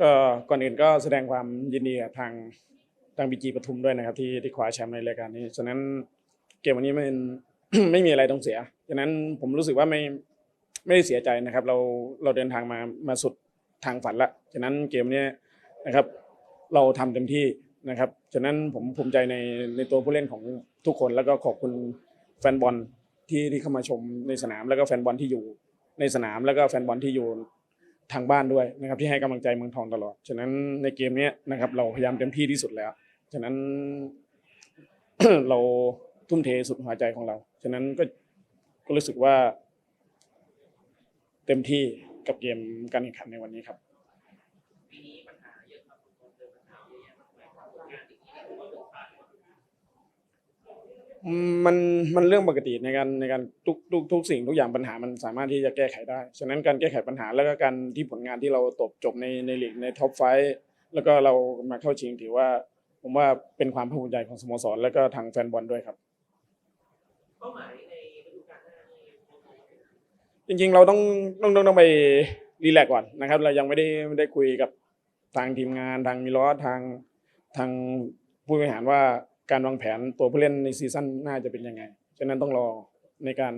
ก็ก่อนอื่นก็แสดงความยินดีกับทางทางบีจีปทุมด้วยนะครับ ที่ที่คว้าแชมป์ในรายการนี้ฉะนั้นเกมวันนี้มันไม่มีอะไรต้องเสียฉะนั้นผมรู้สึกว่าไม่ไม่ได้เสียใจนะครับ เราเราเดินทางมามาสุดทางฝันละฉะนั้นเกมนี้นะครับ เราทำเต็มที่นะครับฉะนั้นผมภูมิใจในในตัวผู้เล่นของทุกคน แล้วก็ขอบคุณแฟนบอลที่ที่เข้ามาชมในสนาม แล้วก็แฟนบอลที่อยู่ในสนามแล้วก็แฟนบอลที่อยู่ ทางบ้านด้วยนะครับที่ให้กำลังใจเมืองทองตลอด ฉะนั้นในเกมนี้นะครับเราพยายามเต็มที่ที่สุดแล้ว ฉะนั้นเราทุ่มเทสุดหัวใจของเรา ฉะนั้นก็ก็รู้สึกว่า เต็มที่กับเกมการแข่งขันในวันนี้ครับ ปีนี้ปัญหาเยอะครับผมเจอปัญหาเยอะแยะมากมายครับงานอย่างนี้ถือว่าเป็นการ อื มมันมันเรื่องปกติในการในการทุกทุกทุกสิ่งทุกอย่างปัญหามันสามารถที่จะแก้ไขได้ ฉะนั้นการแก้ไขปัญหาแล้วก็การที่ผลงานที่เราตบจบในในลีกในท็อปไฟแล้วก็เรามาเข้าชิงถือว่า ผมว่าเป็นความภาคภูมิใจของสโมสร แล้วก็ทางแฟนบอลด้วยครับเป้าหมายในฤดูกาลหน้านี่จริงๆ เราต้องต้องต้องต้องไปรีแลกซ์ก่อนนะครับ เรายังไม่ได้ไม่ได้คุยกับทางทีมงานทางมิลอสทางทางผู้บริหารว่า การวางแผนตัวผู้เล่นในซีซั่นหน้าจะเป็นยังไง ฉะนั้นต้องรอในการ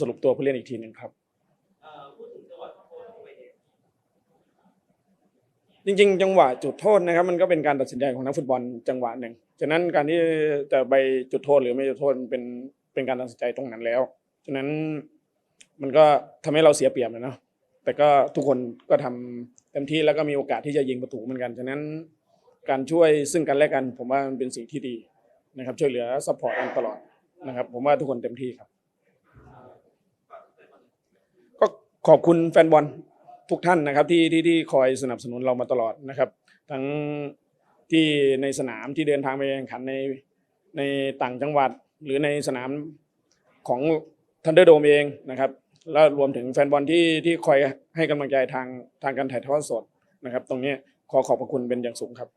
สรุปตัวผู้เล่นอีกทีหนึ่งครับเอ่อพูดถึงจังหวะโค้ชเข้าไปเนี่ยจริง ๆ จังหวะจุดโทษนะครับ มันก็เป็นการตัดสินใจของนักฟุตบอลจังหวะหนึ่ง ฉะนั้นการที่จะไปจุดโทษหรือไม่จุดโทษมันเป็นเป็นการตัดสินใจตรงนั้นแล้ว ฉะนั้นมันก็ทำให้เราเสียเปรียบนะเนาะแต่ก็ทุกคนก็ทำเต็มที่แล้วก็มีโอกาสที่จะยิงประตูเหมือนกัน ฉะนั้น การช่วยซึ่งกันและกัน ผมว่ามันเป็นสิ่งที่ดีนะครับ ช่วยเหลือซัพพอร์ตกันตลอดนะครับ ผมว่าทุกคนเต็มที่ครับ ก็ขอบคุณแฟนบอลทุกท่านนะครับที่ที่ที่คอยสนับสนุนเรามาตลอดนะครับ ทั้งที่ในสนามที่เดินทางไปแข่งขันในในต่างจังหวัดหรือในสนามของทันเดอร์โดมเองนะครับ แล้วรวมถึงแฟนบอลที่ที่คอยให้กำลังใจทางทางการถ่ายทอดสดนะครับ ตรงนี้ขอขอบพระคุณเป็นอย่างสูงครับ